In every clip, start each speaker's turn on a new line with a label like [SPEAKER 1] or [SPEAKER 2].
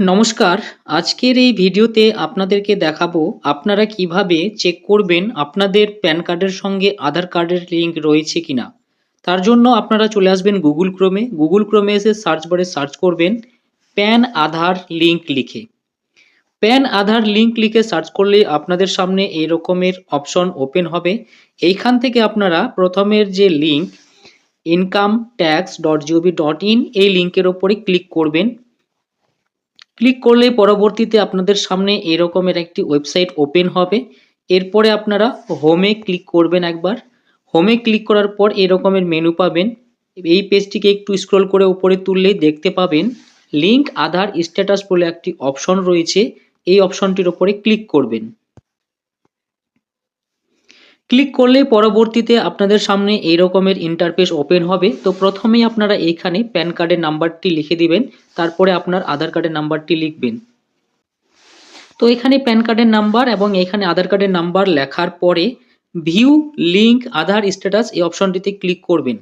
[SPEAKER 1] নমস্কার। আজকের এই ভিডিওতে আপনাদেরকে দেখাবো আপনারা কীভাবে চেক করবেন আপনাদের প্যান কার্ডের সঙ্গে আধার কার্ডের লিঙ্ক রয়েছে কিনা। তার জন্য আপনারা চলে আসবেন গুগল ক্রোমে গুগল ক্রোমে এসে সার্চ বারে সার্চ করবেন প্যান আধার লিঙ্ক লিখে। প্যান আধার লিঙ্ক লিখে সার্চ করলে আপনাদের সামনে এই রকমের অপশন ওপেন হবে। এইখান থেকে আপনারা প্রথমের যে link income tax dot gov dot in এই লিঙ্কের ওপরে ক্লিক করবেন। ক্লিক করলে পরবর্তীতে আপনাদের সামনে এরকমের একটি ওয়েবসাইট ওপেন হবে। এরপরে আপনারা হোমে ক্লিক করবেন একবার। হোমে ক্লিক করার পর এরকমের মেনু পাবেন। এই পেজটিকে একটু স্ক্রল করে উপরে তুললেই দেখতে পাবেন। লিঙ্ক আধার স্ট্যাটাস বলে একটি অপশন রয়েছে। এই অপশনটির ওপরে ক্লিক করবেন। ক্লিক করলে পরবর্তীতে আপনাদের সামনে এই রকমের ইন্টারফেস ওপেন হবে। তো প্রথমেই আপনারা এইখানে প্যান কার্ডের নাম্বারটি লিখে দিবেন, তারপরে আপনার আধার কার্ডের নাম্বারটি লিখবেন। তো এখানে প্যান কার্ডের নাম্বার এবং এখানে আধার কার্ডের নাম্বার লেখার পরে ভিউ লিঙ্ক আধার স্ট্যাটাস এই অপশনটিতে ক্লিক করবেন।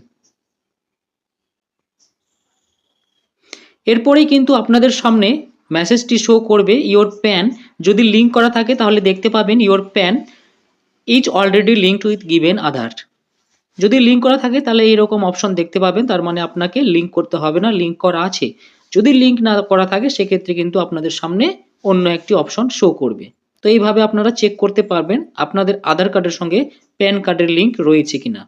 [SPEAKER 1] এরপরেই কিন্তু আপনাদের সামনে মেসেজটি শো করবে ইওর প্যান যদি লিঙ্ক করা থাকে তাহলে দেখতে পাবেন your PAN is already linked with given Aadhaar যদি লিঙ্ক করা থাকে, তাহলে এইরকম অপশন দেখতে পাবেন। তার মানে আপনাকে লিঙ্ক করতে হবে না লিঙ্ক করা আছে। যদি লিঙ্ক না করা থাকে, সেক্ষেত্রে কিন্তু আপনাদের সামনে অন্য একটি অপশন শো করবে। তো এইভাবে আপনারা চেক করতে পারবেন, আপনাদের আধার কার্ডের সঙ্গে প্যান কার্ডের লিঙ্ক রয়েছে কিনা।